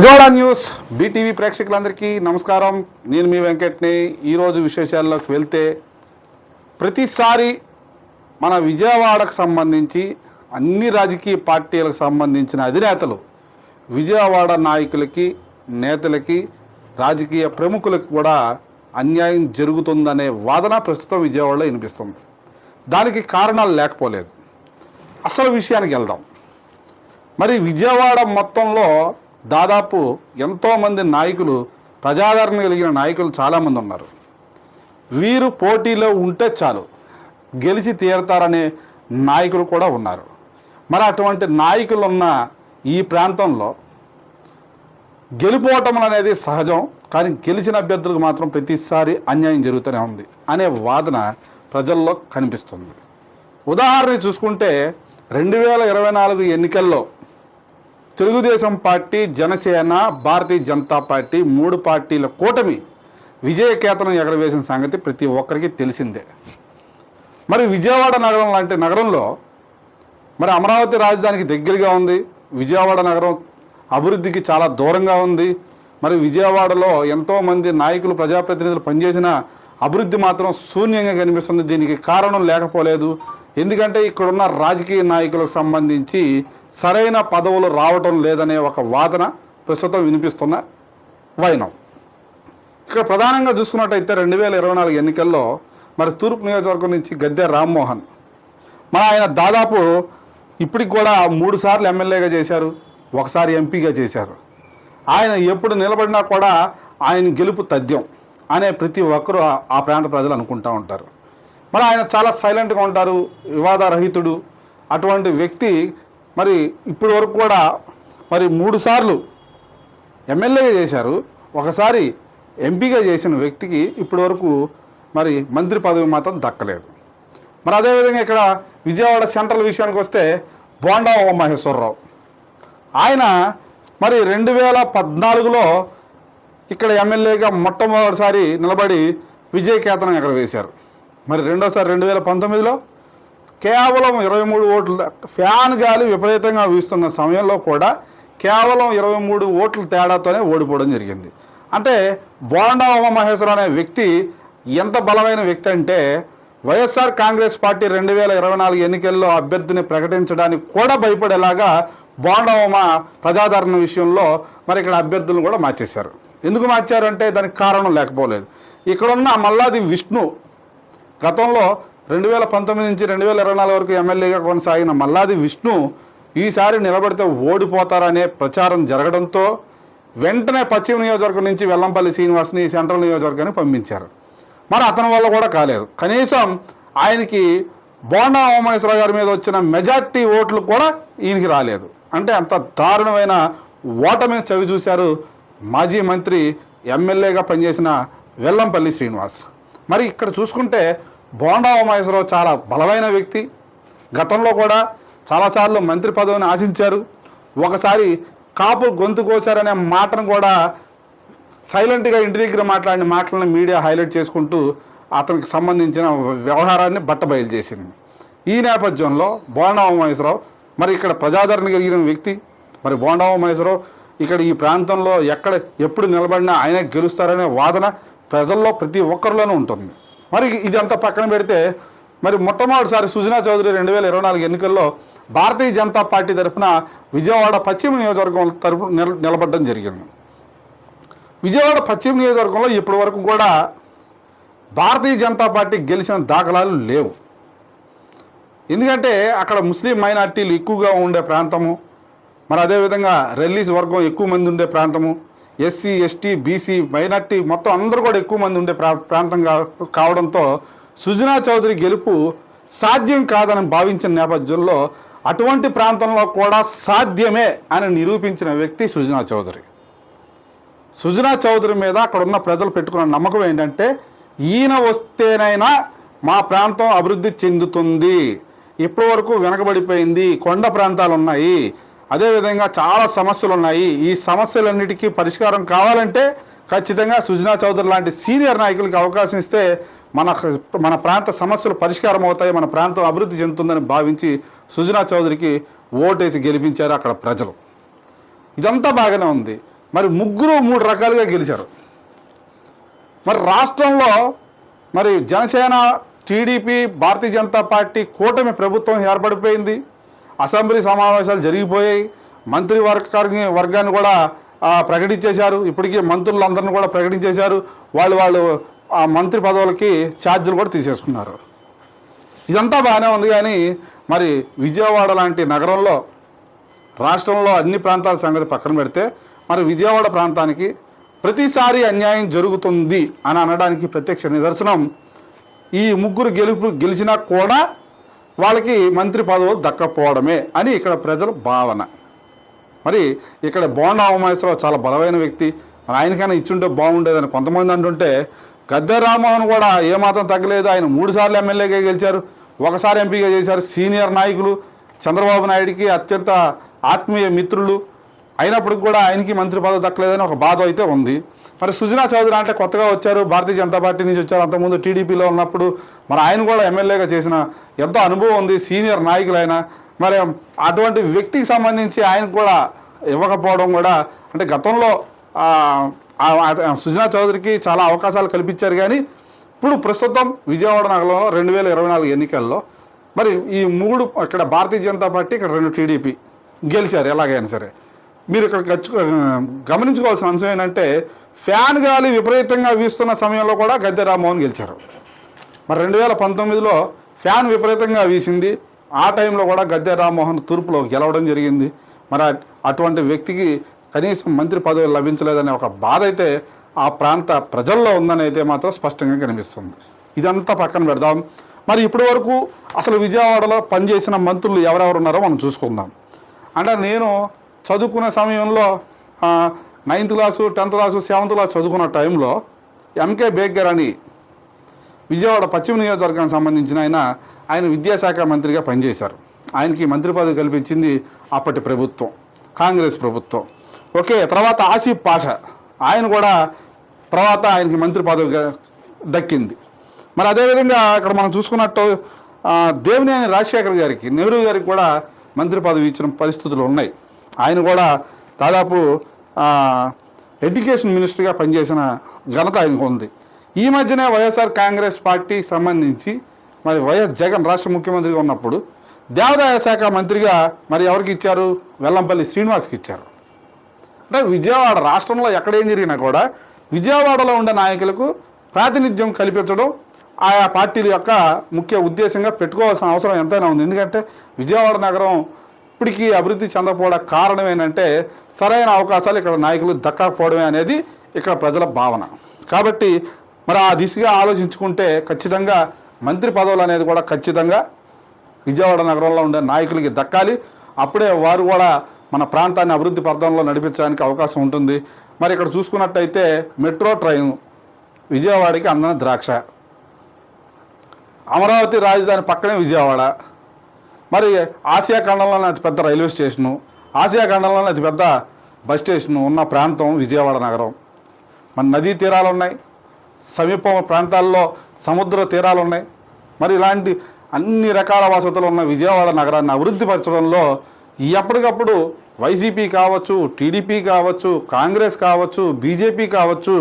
Bezawada news BTV ప్రేక్షకులందరికీ నమస్కారం. నేను మీ వెంకట్ని. ఈరోజు విశేషాల్లోకి వెళ్తే ప్రతిసారి మన విజయవాడకు సంబంధించి అన్ని రాజకీయ పార్టీలకు సంబంధించిన అధినేతలు విజయవాడ నాయకులకి నేతలకి రాజకీయ ప్రముఖులకు కూడా అన్యాయం జరుగుతుందనే వాదన ప్రస్తుతం విజయవాడలో వినిపిస్తుంది. దానికి కారణాలు లేకపోలేదు. అసలు విషయానికి వెళ్దాం. మరి విజయవాడ మొత్తంలో దాదాపు ఎంతోమంది నాయకులు ప్రజాదరణ కలిగిన నాయకులు చాలామంది ఉన్నారు. వీరు పోటీలో ఉంటే చాలు గెలిచి తీరతారనే నాయకులు కూడా ఉన్నారు. మరి అటువంటి నాయకులు ఉన్న ఈ ప్రాంతంలో గెలుపోవటం అనేది సహజం కానీ గెలిచిన అభ్యర్థులకు మాత్రం ప్రతిసారి అన్యాయం జరుగుతూనే ఉంది అనే వాదన ప్రజల్లో కనిపిస్తుంది. ఉదాహరణ చూసుకుంటే రెండు వేల ఇరవై నాలుగు ఎన్నికల్లో తెలుగుదేశం పార్టీ జనసేన భారతీయ జనతా పార్టీ మూడు పార్టీల కూటమి విజయకేతనం ఎగరవేసిన సంగతి ప్రతి ఒక్కరికి తెలిసిందే. మరి విజయవాడ నగరం లాంటి నగరంలో మరి అమరావతి రాజధానికి దగ్గరగా ఉంది. విజయవాడ నగరం అభివృద్ధికి చాలా దూరంగా ఉంది. మరి విజయవాడలో ఎంతోమంది నాయకులు ప్రజాప్రతినిధులు పనిచేసిన అభివృద్ధి మాత్రం శూన్యంగా కనిపిస్తుంది. దీనికి కారణం లేకపోలేదు. ఎందుకంటే ఇక్కడున్న రాజకీయ నాయకులకు సంబంధించి సరైన పదవులు రావటం లేదనే ఒక వాదన ప్రస్తుతం వినిపిస్తున్న వైనం. ఇక్కడ ప్రధానంగా చూసుకున్నట్టయితే రెండు వేల ఇరవై నాలుగు ఎన్నికల్లో మరి తూర్పు నియోజకవర్గం నుంచి గద్దె రామ్మోహన్. మన ఆయన దాదాపు ఇప్పటికి కూడా మూడు సార్లు ఎమ్మెల్యేగా చేశారు ఒకసారి ఎంపీగా చేశారు. ఆయన ఎప్పుడు నిలబడినా కూడా ఆయన గెలుపు తథ్యం అనే ప్రతి ఒక్కరూ ఆ- ఆ ప్రాంత ప్రజలు అనుకుంటూ ఉంటారు. మరి ఆయన చాలా సైలెంట్గా ఉంటారు వివాదరహితుడు. అటువంటి వ్యక్తి మరి ఇప్పటి వరకు కూడా మరి మూడుసార్లు ఎమ్మెల్యేగా చేశారు. ఒకసారి ఎంపీగా చేసిన వ్యక్తికి ఇప్పటి వరకు మరి మంత్రి పదవి మాత్రం దక్కలేదు. మరి అదేవిధంగా ఇక్కడ విజయవాడ సెంట్రల్ విషయానికి వస్తే బోండా మహేశ్వరరావు ఆయన మరి రెండు వేల పద్నాలుగులో ఇక్కడ ఎమ్మెల్యేగా మొట్టమొదటిసారి నిలబడి విజయకేతనం ఎక్కడ వేశారు మరి రెండోసారి రెండు వేల పంతొమ్మిదిలో కేవలం ఇరవై మూడు ఓట్లు ఫ్యాన్ గాలి విపరీతంగా వీస్తున్న సమయంలో కూడా కేవలం ఇరవై మూడు ఓట్ల తేడాతోనే ఓడిపోవడం జరిగింది. అంటే బోండా ఉమామహేశ్వరం అనే వ్యక్తి ఎంత బలమైన వ్యక్తి అంటే వైఎస్ఆర్ కాంగ్రెస్ పార్టీ రెండు వేల ఇరవై నాలుగు ఎన్నికల్లో అభ్యర్థిని ప్రకటించడానికి కూడా భయపడేలాగా బోండవమ ప్రజాదరణ విషయంలో మరి ఇక్కడ అభ్యర్థులను కూడా మార్చేశారు. ఎందుకు మార్చారంటే దానికి కారణం లేకపోలేదు. ఇక్కడున్న మల్లాది విష్ణు గతంలో రెండు వేల పంతొమ్మిది నుంచి రెండు వేల ఇరవై నాలుగు వరకు ఎమ్మెల్యేగా కొనసాగిన మల్లాది విష్ణు ఈసారి నిలబడితే ఓడిపోతారనే ప్రచారం జరగడంతో వెంటనే పశ్చిమ నియోజకవర్గం నుంచి వెల్లంపల్లి శ్రీనివాస్ని సెంట్రల్ నియోజకవర్గాన్ని పంపించారు. మరి అతని వల్ల కూడా కాలేదు. కనీసం ఆయనకి బోండా ఉమేశ్వర గారి మీద వచ్చిన మెజార్టీ ఓట్లు కూడా ఈయనకి రాలేదు. అంటే అంత దారుణమైన ఓటమిని చవి చూశారు మాజీ మంత్రి ఎమ్మెల్యేగా పనిచేసిన వెల్లంపల్లి శ్రీనివాస్. మరి ఇక్కడ చూసుకుంటే బోండా ఉమేశ్వరరావు చాలా బలమైన వ్యక్తి. గతంలో కూడా చాలాసార్లు మంత్రి పదవిని ఆశించారు. ఒకసారి కాపు గొంతు కోశారనే మాటను కూడా సైలెంట్గా ఇంటి దగ్గర మాట్లాడిన మాటలను మీడియా హైలైట్ చేసుకుంటూ అతనికి సంబంధించిన వ్యవహారాన్ని బట్టబయలు చేసింది. ఈ నేపథ్యంలో బోండా ఉమేశ్వరరావు మరి ఇక్కడ ప్రజాదరణ కలిగిన వ్యక్తి. మరి బోండా ఉమేశ్వరరావు ఇక్కడ ఈ ప్రాంతంలో ఎక్కడ ఎప్పుడు నిలబడినా ఆయనే గెలుస్తారనే వాదన ప్రజల్లో ప్రతి ఒక్కరిలోనూ ఉంటుంది. మరి ఇదంతా పక్కన పెడితే మరి మొట్టమొదటిసారి సుజనా చౌదరి రెండు వేల ఇరవై నాలుగు ఎన్నికల్లో భారతీయ జనతా పార్టీ తరఫున విజయవాడ పశ్చిమ నియోజకవర్గం తరపు నిల నిలబడడం జరిగింది. విజయవాడ పశ్చిమ నియోజకవర్గంలో ఇప్పటి వరకు కూడా భారతీయ జనతా పార్టీ గెలిచిన దాఖలాలు లేవు. ఎందుకంటే అక్కడ ముస్లిం మైనార్టీలు ఎక్కువగా ఉండే ప్రాంతము మరి అదేవిధంగా రెల్లీస్ వర్గం ఎక్కువ మంది ఉండే ప్రాంతము ఎస్సీ ఎస్టీ బీసీ మైనార్టీ మొత్తం అందరూ కూడా ఎక్కువ మంది ఉండే ప్రా ప్రాంతం కా- కావడంతో సుజనా చౌదరి గెలుపు సాధ్యం కాదని భావించిన నేపథ్యంలో అటువంటి ప్రాంతంలో కూడా సాధ్యమే అని నిరూపించిన వ్యక్తి సుజనా చౌదరి. సుజనా చౌదరి మీద అక్కడ ఉన్న ప్రజలు పెట్టుకున్న నమ్మకం ఏంటంటే ఈయన వస్తేనైనా మా ప్రాంతం అభివృద్ధి చెందుతుంది. ఇప్పటి వరకు వెనకబడిపోయింది కొండ ప్రాంతాలు ఉన్నాయి అదేవిధంగా చాలా సమస్యలు ఉన్నాయి ఈ సమస్యలన్నిటికీ పరిష్కారం కావాలంటే ఖచ్చితంగా సుజనా చౌదరి లాంటి సీనియర్ నాయకులకి అవకాశం ఇస్తే మన మన ప్రాంత సమస్యలు పరిష్కారం అవుతాయి మన ప్రాంతం అభివృద్ధి చెందుతుందని భావించి సుజనా చౌదరికి ఓటేసి గెలిపించారు అక్కడ ప్రజలు. ఇదంతా బాగానే ఉంది. మరి ముగ్గురు మూడు రకాలుగా గెలిచారు. మరి రాష్ట్రంలో మరి జనసేన టీడీపీ భారతీయ జనతా పార్టీ కూటమి ప్రభుత్వం ఏర్పడిపోయింది. అసెంబ్లీ సమావేశాలు జరిగిపోయాయి. మంత్రి వర్గాన్ని వర్గాన్ని కూడా ప్రకటించేశారు. ఇప్పటికీ మంత్రులందరిని కూడా ప్రకటించేశారు. వాళ్ళు వాళ్ళు ఆ మంత్రి పదవులకి ఛార్జీలు కూడా తీసేసుకున్నారు. ఇదంతా బాగానే ఉంది కానీ మరి విజయవాడ లాంటి నగరంలో రాష్ట్రంలో అన్ని ప్రాంతాల సంగతి పక్కన పెడితే మరి విజయవాడ ప్రాంతానికి ప్రతిసారి అన్యాయం జరుగుతుంది అని అనడానికి ప్రత్యక్ష నిదర్శనం ఈ ముగ్గురు గెలుపు గెలిచినా కూడా వాళ్ళకి మంత్రి పదవులు దక్కపోవడమే అని ఇక్కడ ప్రజల భావన. మరి ఇక్కడ బోండా ఉమేశ్వరరావు చాలా బలమైన వ్యక్తి. మరి ఆయనకైనా ఇచ్చుంటే బాగుండేదని కొంతమంది అంటుంటే గద్దె రామ్మోహన్ కూడా ఏమాత్రం తగ్గలేదు. ఆయన మూడు సార్లు ఎమ్మెల్యేగా గెలిచారు. ఒకసారి ఎంపీగా చేశారు. సీనియర్ నాయకులు చంద్రబాబు నాయుడికి అత్యంత ఆత్మీయ మిత్రులు. అయినప్పటికి కూడా ఆయనకి మంత్రి పదవి దక్కలేదని ఒక బాధ అయితే ఉంది. మరి సుజనా చౌదరి అంటే కొత్తగా వచ్చారు భారతీయ జనతా పార్టీ నుంచి వచ్చారు. అంతకుముందు టీడీపీలో ఉన్నప్పుడు మరి ఆయన కూడా ఎమ్మెల్యేగా చేసిన ఎంతో అనుభవం ఉంది సీనియర్ నాయకులైన. మరి అటువంటి వ్యక్తికి సంబంధించి ఆయన కూడా ఇవ్వకపోవడం కూడా అంటే గతంలో సుజనా చౌదరికి చాలా అవకాశాలు కల్పించారు కానీ ఇప్పుడు ప్రస్తుతం విజయవాడ నగరంలో రెండు వేల ఇరవై నాలుగు ఎన్నికల్లో మరి ఈ మూడు ఇక్కడ భారతీయ జనతా పార్టీ ఇక్కడ రెండు టీడీపీ గెలిచారు ఎలాగైనా సరే. మీరు ఇక్కడ గచ్చు గమనించుకోవాల్సిన అంశం ఏంటంటే ఫ్యాన్ గాలి విపరీతంగా వీస్తున్న సమయంలో కూడా గద్దె రామ్మోహన్ గెలిచారు. మరి రెండు వేల పంతొమ్మిదిలో ఫ్యాన్ విపరీతంగా వీసింది. ఆ టైంలో కూడా గద్దె రామ్మోహన్ తూర్పులో గెలవడం జరిగింది. మరి అటువంటి వ్యక్తికి కనీసం మంత్రి పదవి లభించలేదనే ఒక బాధ అయితే ఆ ప్రాంత ప్రజల్లో ఉందని అయితే మాత్రం స్పష్టంగా కనిపిస్తుంది. ఇదంతా పక్కన పెడదాం. మరి ఇప్పటి వరకు అసలు విజయవాడలో పనిచేసిన మంత్రులు ఎవరెవరు ఉన్నారో మనం చూసుకుందాం. అంటే నేను చదువుకునే సమయంలో ninth class tenth class seventh class చదువుకున్న టైంలో ఎంకే బేగ్గర్ అని విజయవాడ పశ్చిమ నియోజకవర్గానికి సంబంధించిన ఆయన ఆయన విద్యాశాఖ మంత్రిగా పనిచేశారు. ఆయనకి మంత్రి పదవి కల్పించింది అప్పటి ప్రభుత్వం కాంగ్రెస్ ప్రభుత్వం. ఓకే తర్వాత ఆసిఫ్ పాష. ఆయన కూడా తర్వాత ఆయనకి మంత్రి పదవి దక్కింది. మరి అదేవిధంగా ఇక్కడ మనం చూసుకున్నట్టు దేవినేని రాజశేఖర్ గారికి నెహ్రూ గారికి కూడా మంత్రి పదవి ఇచ్చిన పరిస్థితులు ఉన్నాయి. ఆయన కూడా దాదాపు ఎడ్యుకేషన్ మినిస్టర్గా పనిచేసిన ఘనత ఆయనకు ఉంది. ఈ మధ్యనే వైఎస్ఆర్ కాంగ్రెస్ పార్టీ సంబంధించి మరి వైఎస్ జగన్ రాష్ట్ర ముఖ్యమంత్రిగా ఉన్నప్పుడు దేవాదాయ శాఖ మంత్రిగా మరి ఎవరికి ఇచ్చారు? వెల్లంపల్లి శ్రీనివాస్కి ఇచ్చారు. అంటే విజయవాడ రాష్ట్రంలో ఎక్కడేం జరిగినా కూడా విజయవాడలో ఉండే నాయకులకు ప్రాతినిధ్యం కల్పించడం ఆయా పార్టీల యొక్క ముఖ్య ఉద్దేశంగా పెట్టుకోవాల్సిన అవసరం ఎంతైనా ఉంది. ఎందుకంటే విజయవాడ నగరం ఇప్పటికీ అభివృద్ధి చెందకపోవడానికి కారణం ఏంటంటే సరైన అవకాశాలు ఇక్కడ నాయకులు దక్కకపోవడమే అనేది ఇక్కడ ప్రజల భావన. కాబట్టి మరి ఆ దిశగా ఆలోచించుకుంటే ఖచ్చితంగా మంత్రి పదవులు అనేది కూడా ఖచ్చితంగా విజయవాడ నగరంలో ఉండే నాయకులకి దక్కాలి. అప్పుడే వారు కూడా మన ప్రాంతాన్ని అభివృద్ధి పథంలో నడిపించడానికి అవకాశం ఉంటుంది. మరి ఇక్కడ చూసుకున్నట్టయితే మెట్రో ట్రైన్ విజయవాడకి అందన ద్రాక్ష. అమరావతి రాజధాని పక్కనే విజయవాడ. మరి ఆసియా ఖండంలోనే అతిపెద్ద రైల్వే స్టేషను ఆసియా ఖండంలోనే అతిపెద్ద బస్ స్టేషను ఉన్న ప్రాంతం విజయవాడ నగరం. మన నదీ తీరాలు ఉన్నాయి సమీప ప్రాంతాల్లో సముద్ర తీరాలు ఉన్నాయి మరి ఇలాంటి అన్ని రకాల వసతులు ఉన్న విజయవాడ నగరాన్ని అభివృద్ధి పరచడంలో ఎప్పటికప్పుడు వైసీపీ కావచ్చు టీడీపీ కావచ్చు కాంగ్రెస్ కావచ్చు బీజేపీ కావచ్చు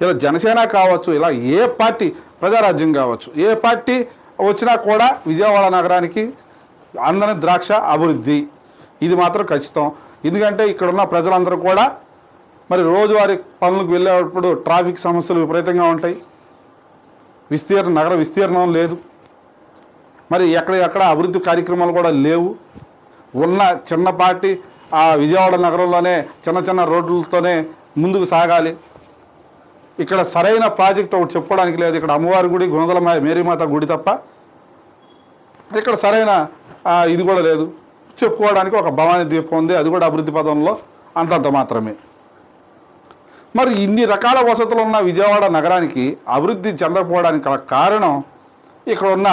ఇలా జనసేన కావచ్చు ఇలా ఏ పార్టీ ప్రజారాజ్యం కావచ్చు ఏ పార్టీ వచ్చినా కూడా విజయవాడ నగరానికి అందని ద్రాక్ష అభివృద్ధి. ఇది మాత్రం ఖచ్చితం. ఎందుకంటే ఇక్కడ ఉన్న ప్రజలందరూ కూడా మరి రోజువారీ పనులకు వెళ్ళేటప్పుడు ట్రాఫిక్ సమస్యలు విపరీతంగా ఉంటాయి. విస్తీర్ణ నగర విస్తీర్ణం లేదు. మరి ఎక్కడ ఎక్కడ అభివృద్ధి కార్యక్రమాలు కూడా లేవు. ఉన్న చిన్నపాటి ఆ విజయవాడ నగరంలోనే చిన్న చిన్న రోడ్లతోనే ముందుకు సాగాలి. ఇక్కడ సరైన ప్రాజెక్ట్ ఒకటి చెప్పుకోవడానికి లేదు. ఇక్కడ అమ్మవారి గుడి గుణదల మేరీమాత గుడి తప్ప ఇక్కడ సరైన ఇది కూడా లేదు. చెప్పుకోవడానికి ఒక భవానీ ద్వీపం ఉంది. అది కూడా అభివృద్ధి పదంలో అంతంత మాత్రమే. మరి ఇన్ని రకాల వసతులు ఉన్న విజయవాడ నగరానికి అభివృద్ధి చెందకపోవడానికి గల కారణం ఇక్కడ ఉన్న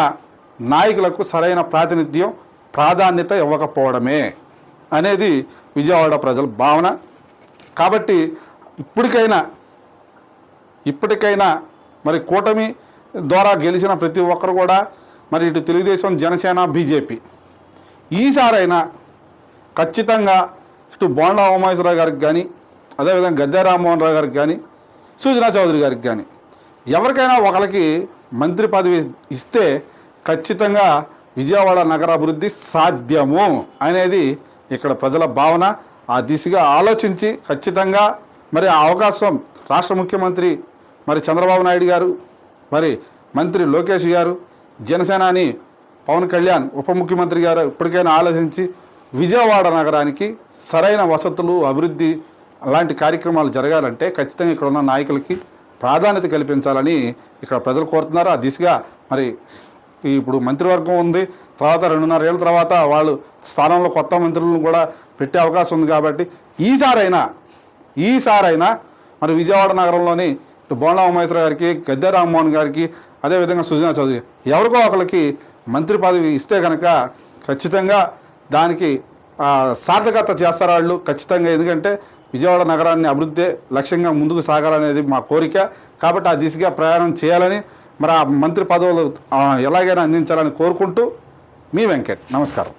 నాయకులకు సరైన ప్రాతినిధ్యం ప్రాధాన్యత ఇవ్వకపోవడమే అనేది విజయవాడ ప్రజల భావన. కాబట్టి ఇప్పటికైనా ఇప్పటికైనా మరి కూటమి ద్వారా గెలిచిన ప్రతి ఒక్కరు కూడా మరి ఇటు తెలుగుదేశం జనసేన బీజేపీ. ఈసారైనా ఖచ్చితంగా ఇటు బోండా ఉమాయేశ్వరరావు గారికి కానీ అదేవిధంగా గద్దె రామ్మోహన్ రావు గారికి కానీ సుజనా చౌదరి గారికి కానీ ఎవరికైనా ఒకరికి మంత్రి పదవి ఇస్తే ఖచ్చితంగా విజయవాడ నగర అభివృద్ధి సాధ్యము అనేది ఇక్కడ ప్రజల భావన. ఆ దిశగా ఆలోచించి ఖచ్చితంగా మరి ఆ అవకాశం రాష్ట్ర ముఖ్యమంత్రి మరి చంద్రబాబు నాయుడు గారు మరి మంత్రి లోకేష్ గారు జనసేనాని పవన్ కళ్యాణ్ ఉప ముఖ్యమంత్రి గారు ఇప్పటికైనా ఆలోచించి విజయవాడ నగరానికి సరైన వసతులు అభివృద్ధి అలాంటి కార్యక్రమాలు జరగాలంటే ఖచ్చితంగా ఇక్కడ ఉన్న నాయకులకి ప్రాధాన్యత కల్పించాలని ఇక్కడ ప్రజలు కోరుతున్నారు. ఆ దిశగా మరి ఇప్పుడు మంత్రివర్గం ఉంది. తర్వాత రెండున్నర ఏళ్ళ తర్వాత వాళ్ళు స్థానంలో కొత్త మంత్రులను కూడా పెట్టే అవకాశం ఉంది కాబట్టి ఈసారైనా ఈసారైనా మరి విజయవాడ నగరంలోని ఇటు బోండా ఉమేశ్వర గారికి గద్దె రామ్మోహన్ గారికి అదేవిధంగా సుజనా చౌదరి ఎవరికో ఒకరికి మంత్రి పదవి ఇస్తే కనుక ఖచ్చితంగా దానికి సార్థకత చేస్తారు వాళ్ళు ఖచ్చితంగా. ఎందుకంటే విజయవాడ నగరాన్ని అభివృద్ధి లక్ష్యంగా ముందుకు సాగాలనేది మా కోరిక. కాబట్టి ఆ దిశగా ప్రయాణం చేయాలని మరి ఆ మంత్రి పదవులు ఎలాగైనా అందించాలని కోరుకుంటూ మీ వెంకట్. నమస్కారం.